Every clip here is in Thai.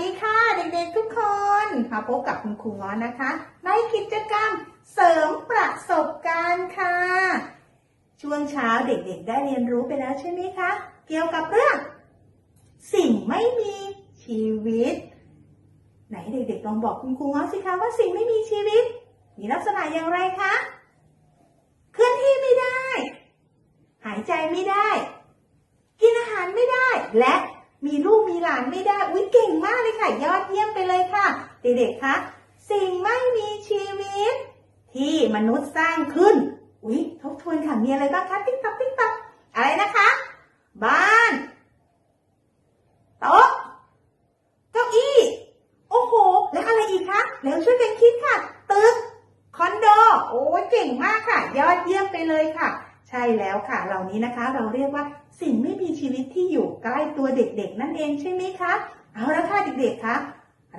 ดีค่ะเด็กๆทุกคนมาพบกับคุณครูง้อนะคะ ในกิจกรรมเสริมประสบการณ์ค่ะ ช่วงเช้าเด็กๆ ได้เรียนรู้ไปแล้วใช่ไหมคะ เกี่ยวกับเรื่อง สิ่งไม่มีชีวิต ไหนเด็กๆลองบอกคุณครูง้อสิคะว่าสิ่งไม่มีชีวิต มีลักษณะอย่างไรคะเคลื่อนที่ไม่ได้ หายใจไม่ได้ กินอาหารไม่ได้และ มีลูกมีหลานไม่ได้ อุ้ยเก่งมากเลยค่ะ ยอดเยี่ยมไปเลยค่ะ เด็กๆคะสิ่งไม่มีชีวิต ที่มนุษย์สร้างขึ้น อุ้ยทบทวนค่ะมีอะไรบ้างคะติ๊กต๊อกติ๊กต๊อกอะไรนะคะ บ้านโต๊ะเก้าอี้ โอ้โห แล้วอะไรอีกคะแล้วช่วยกันคิดค่ะ ตึก คอนโด โอ้เก่งมากค่ะ ยอดเยี่ยมไปเลยค่ะ ใช่แล้วค่ะ เหล่านี้นะคะ เราเรียกว่าสิ่งไม่ ชีวิตที่อยู่ใกล้ตัวเด็กๆ นั่นเองใช่ไหมคะ เอาละค่ะเด็กๆคะ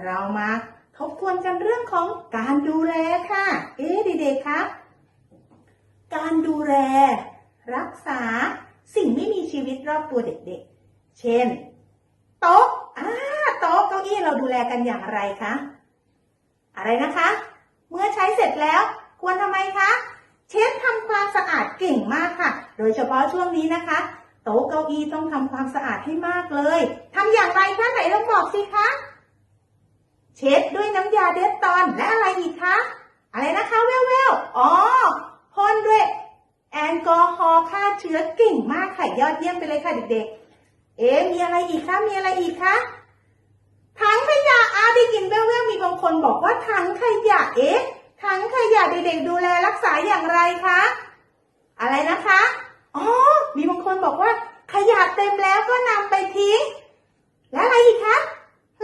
เรามาทบทวนกันเรื่องของการดูแลค่ะ เอ๊ะเด็กๆคะการดูแล รักษาสิ่งไม่มีชีวิตรอบตัวเด็กๆ เช่น โต๊ะอ่าโต๊ะเก้าอี้เราดูแลกันอย่างไรคะ อะไรนะคะ เมื่อใช้เสร็จแล้ว ควรทำไมคะ เช็ดทำความสะอาดเก่งมากค่ะ โดยเฉพาะช่วงนี้นะคะ โต๊ะเก้าอี้ต้องทำความสะอาดให้มากเลยทำอย่างไรคะไหนลองบอกสิคะเช็ดด้วยน้ำยาเดฟตอนและอะไรอีกคะอะไรนะคะแววๆอ๋อพ่นด้วยแอลกอฮอล์ฆ่าเชื้อเก่งมากค่ะยอดเยี่ยมไปเลยค่ะเด็กๆ เอ๊มีอะไรอีกคะมีอะไรอีกคะถังขยะอาได้ยินแววๆมีบางคนบอกว่าถังขยะเอ๊ะถังขยะเด็กๆดูแลรักษาอย่างไรคะอะไรนะคะ อ๋อ มีบางคนบอกว่า ขยะเต็มแล้วก็นำไปทิ้ง และอะไรอีกคะ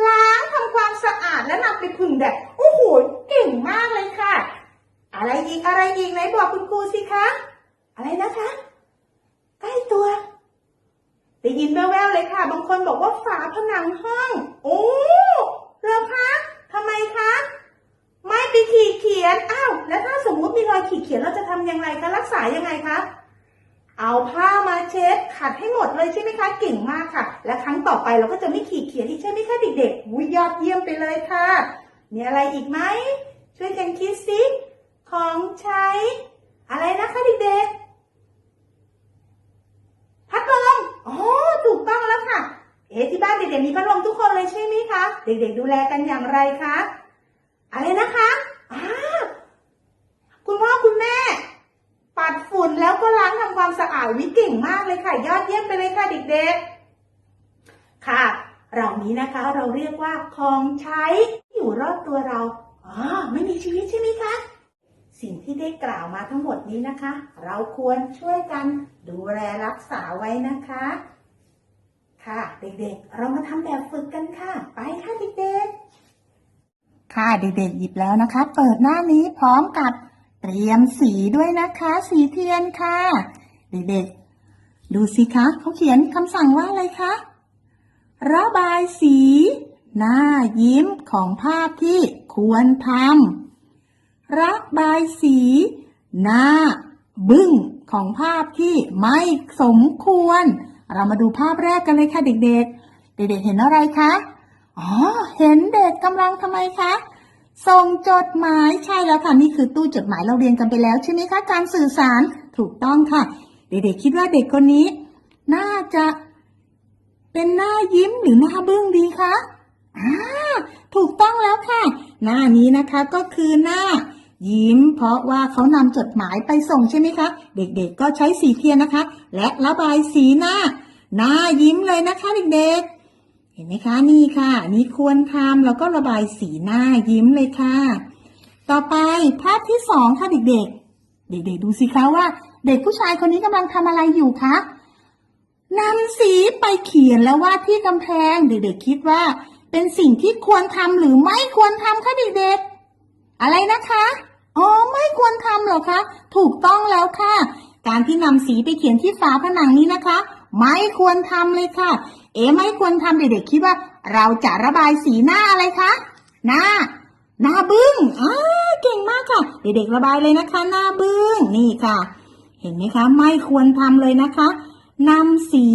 ล้างทำความสะอาดแล้วนำไปผึ่งแดด โอ้โห เก่งมากเลยค่ะ อะไรอีกอะไรอีกไหนบอกคุณครูสิคะ อะไรนะคะ ใกล้ตัวได้ยินแว่วๆเลยค่ะ บางคนบอกว่าฝาผนังห้อง โอ้เหรอคะทำไมคะ ไม่ไปขีดเขียน อ้าว แล้วถ้าสมมุติมีรอยขีดเขียนเราจะทำยังไงคะ รักษายังไงคะ เอาผ้ามาเช็ดขัดให้หมดเลยใช่ไหมคะ เก่งมากค่ะ และครั้งต่อไปเราก็จะไม่ขีดเขียนอีกใช่ไหมคะเด็กๆวุยยอดเยี่ยมไปเลยค่ะ มีอะไรอีกไหมช่วยกันคิดสิของใช้ อะไรนะคะเด็กๆพัดลมอ๋อถูกต้องแล้วค่ะ เอ๊ที่บ้านเด็กๆมีพัดลมทุกคนเลยใช่ไหมคะ เด็กๆ ดูแลกันอย่างไรคะอะไรนะคะอ่าคุณพ่อคุณแม่ ปัดฝุ่นแล้วก็ล้างทำความสะอาดวิเก่งมากเลยค่ะ ยอดเยี่ยมไปเลยค่ะเด็กๆ ค่ะ เหล่านี้นะคะเราเรียกว่าของใช้ที่อยู่รอบตัวเราอ๋อไม่มีชีวิตใช่ไหมคะสิ่งที่ได้กล่าวมาทั้งหมดนี้นะคะ เราควรช่วยกันดูแลรักษาไว้นะคะ ค่ะ เด็กๆ เรามาทำแบบฝึกกันค่ะ ไปค่ะเด็กๆ ค่ะเด็กๆ หยิบแล้วนะคะ เปิดหน้านี้พร้อมกับ เตรียมสีด้วยนะคะ สีเทียนค่ะ เด็กๆ ดูสิคะเขาเขียนคำสั่งว่าอะไรคะระบายสี หน้ายิ้มของภาพที่ควรทำระบายสี หน้า บึ้งของภาพที่ไม่สมควร เรามาดูภาพแรกกันเลยค่ะเด็กๆ เด็กๆเห็นอะไรคะ อ๋อ เห็นเด็กกำลังทำไมคะ ส่งจดหมายใช่แล้วค่ะนี่คือตู้จดหมายเราเรียนกันไปแล้วใช่ไหมคะการสื่อสารถูกต้องค่ะ เด็กๆคิดว่าเด็กคนนี้ น่าจะเป็นหน้ายิ้มหรือหน้าบึ้งดีคะอ่าถูกต้องแล้วค่ะ หน้านี้นะคะก็คือหน้ายิ้ม เพราะว่าเขานำจดหมายไปส่งใช่ไหมคะ เด็กๆก็ใช้สีเทียนนะคะ และระบายสีหน้า หน้ายิ้มเลยนะคะเด็กๆ เห็นไหมคะนี่ค่ะนี่ควรทำแล้วก็ระบายสีหน้ายิ้มเลยค่ะ ต่อไปภาพที่สองค่ะเด็กๆ เด็กๆดูสิคะว่า เด็กผู้ชายคนนี้กำลังทำอะไรอยู่คะนำสีไปเขียนแล้ววาดที่กำแพง เด็กๆคิดว่า เป็นสิ่งที่ควรทำหรือไม่ควรทำคะเด็กๆ อะไรนะคะอ๋อไม่ควรทำหรอคะ ถูกต้องแล้วค่ะ การที่นำสีไปเขียนที่ฝาผนังนี้นะคะ ไม่ควรทำเลยค่ะ เอ๋ไม่ควรทำเด็กๆคิดว่า เราจะระบายสีหน้าอะไรคะ หน้า หน้าบึ้งอ่าเก่งมากค่ะ เด็กๆระบายเลยนะคะ หน้าบึ้งนี่ค่ะ เห็นไหมคะ ไม่ควรทำเลยนะคะนำสี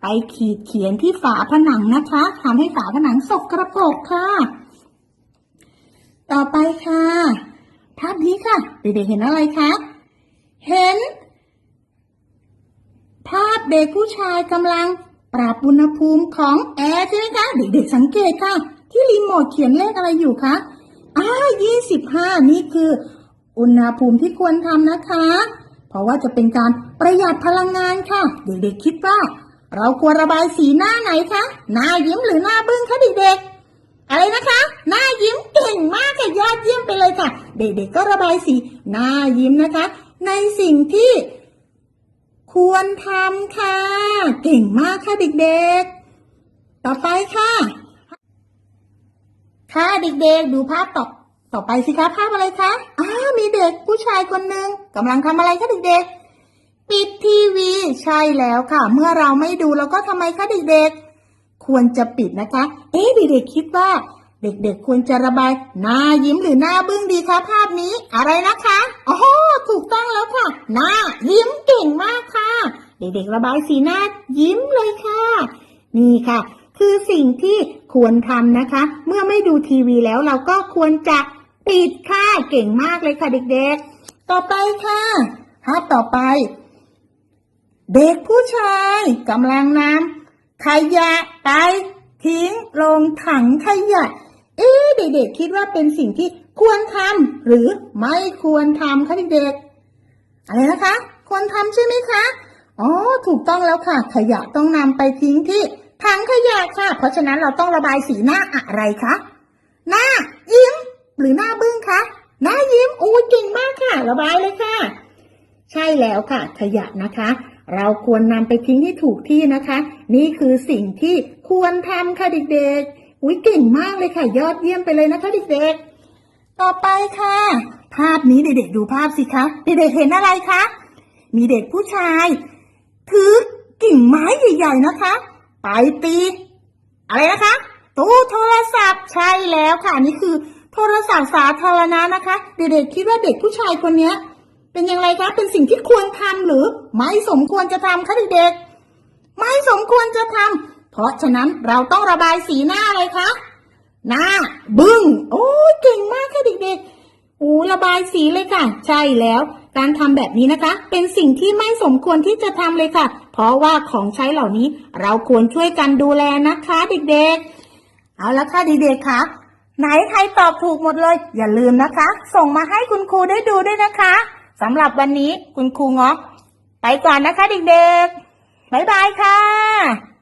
ไปไปขีดเขียนที่ฝาผนังนะคะทำให้ฝาผนังสกกระปรกค่ะ ต่อไปค่ะภาพนี้ค่ะ เด็กๆเห็นอะไรคะ เห็น ภาพเด็กผู้ชายกำลังปรับอุณหภูมิของแอร์ใช่ไหมคะ เด็กๆสังเกตค่ะ ที่รีโมทเขียนเลขอะไรอยู่คะอ้า25นี่คือ อุณหภูมิที่ควรทำนะคะ เพราะว่าจะเป็นการประหยัดพลังงานค่ะ เด็กๆคิดว่า เราควรระบายสีหน้าไหนคะ หน้ายิ้มหรือหน้าบึ้งคะเด็กๆ อะไรนะคะ หน้ายิ้มเก่งมากค่ะยอดเยี่ยมไปเลยค่ะ เด็กๆก็ระบายสีหน้ายิ้มนะคะ ในสิ่งที่ ควรทำค่ะ เก่งมากค่ะเด็กๆ ต่อไปค่ะ ค่ะเด็กๆ ดูภาพต่อต่อไปสิคะภาพอะไรคะอ้ามีเด็กผู้ชายคนหนึ่งกำลังทำอะไรคะเด็กๆ ปิดทีวี ใช่แล้วค่ะ เมื่อเราไม่ดูเราก็ทำไมคะเด็กๆ ควรจะปิดนะคะ เอ๊ะเด็กๆคิดว่า เด็กๆควรจะระบายหน้ายิ้มหรือหน้าบึ้งดีคะภาพนี้ อะไรนะคะอ๋อถูกต้องแล้วค่ะ หน้ายิ้มเก่งมากค่ะ เด็กๆระบายสีหน้ายิ้มเลยค่ะ นี่ค่ะ คือสิ่งที่ควรทำนะคะ เมื่อไม่ดูทีวีแล้วเราก็ควรจะปิดค่ะเก่งมากเลยค่ะ เด็กๆ ต่อไปค่ะภาพต่อไป เด็กผู้ชายกำลังนำขยะไปทิ้งลงถังขยะ เอ๊ะเด็กๆคิดว่าเป็นสิ่งที่ควรทำหรือไม่ควรทำคะเด็กๆอะไรนะคะ ควรทำใช่ไหมคะอ๋อถูกต้องแล้วค่ะ ขยะต้องนำไปทิ้งที่ถังขยะค่ะ เพราะฉะนั้นเราต้องระบายสีหน้าอะไรคะหน้ายิ้ม หรือหน้าบึ้งคะหน้ายิ้มโอ้เก่งมากค่ะ ระบายเลยค่ะ ใช่แล้วค่ะ ขยะนะคะ เราควรนำไปทิ้งให้ถูกที่นะคะ นี่คือสิ่งที่ควรทำค่ะเด็กๆ อุ้ยเก่งมากเลยค่ะ ยอดเยี่ยมไปเลยนะคะเด็กๆ ต่อไปค่ะ ภาพนี้เด็กๆดูภาพสิคะเด็กๆเห็นอะไรคะ มีเด็กผู้ชายถือกิ่งไม้ใหญ่ๆนะคะ ไปตี อะไรนะคะ ตู้โทรศัพท์ใช่แล้วค่ะอันนี่คือ โทรศัพท์สาธารณะนะคะ เด็กๆคิดว่าเด็กผู้ชายคนเนี้ยเป็นอย่างไรคะ เป็นสิ่งที่ควรทำหรือ ไม่สมควรจะทำคะเด็กๆ ไม่สมควรจะทำ เพราะฉะนั้นเราต้องระบายสีหน้าอะไรคะหน้า บึ้งโอ้ยเก่งมากค่ะเด็กๆโอ้ระบายสีเลยค่ะ ใช่แล้ว การทำแบบนี้นะคะ เป็นสิ่งที่ไม่สมควรที่จะทำเลยค่ะ เพราะว่าของใช้เหล่านี้เราควรช่วยกันดูแลนะคะ เด็กๆ เอาละค่ะเด็กๆคะไหนใครตอบถูกหมดเลย อย่าลืมนะคะ ส่งมาให้คุณครูได้ดูด้วยนะคะสำหรับวันนี้คุณครูเงาะไปก่อนนะคะเด็กๆบ๊ายบายค่ะ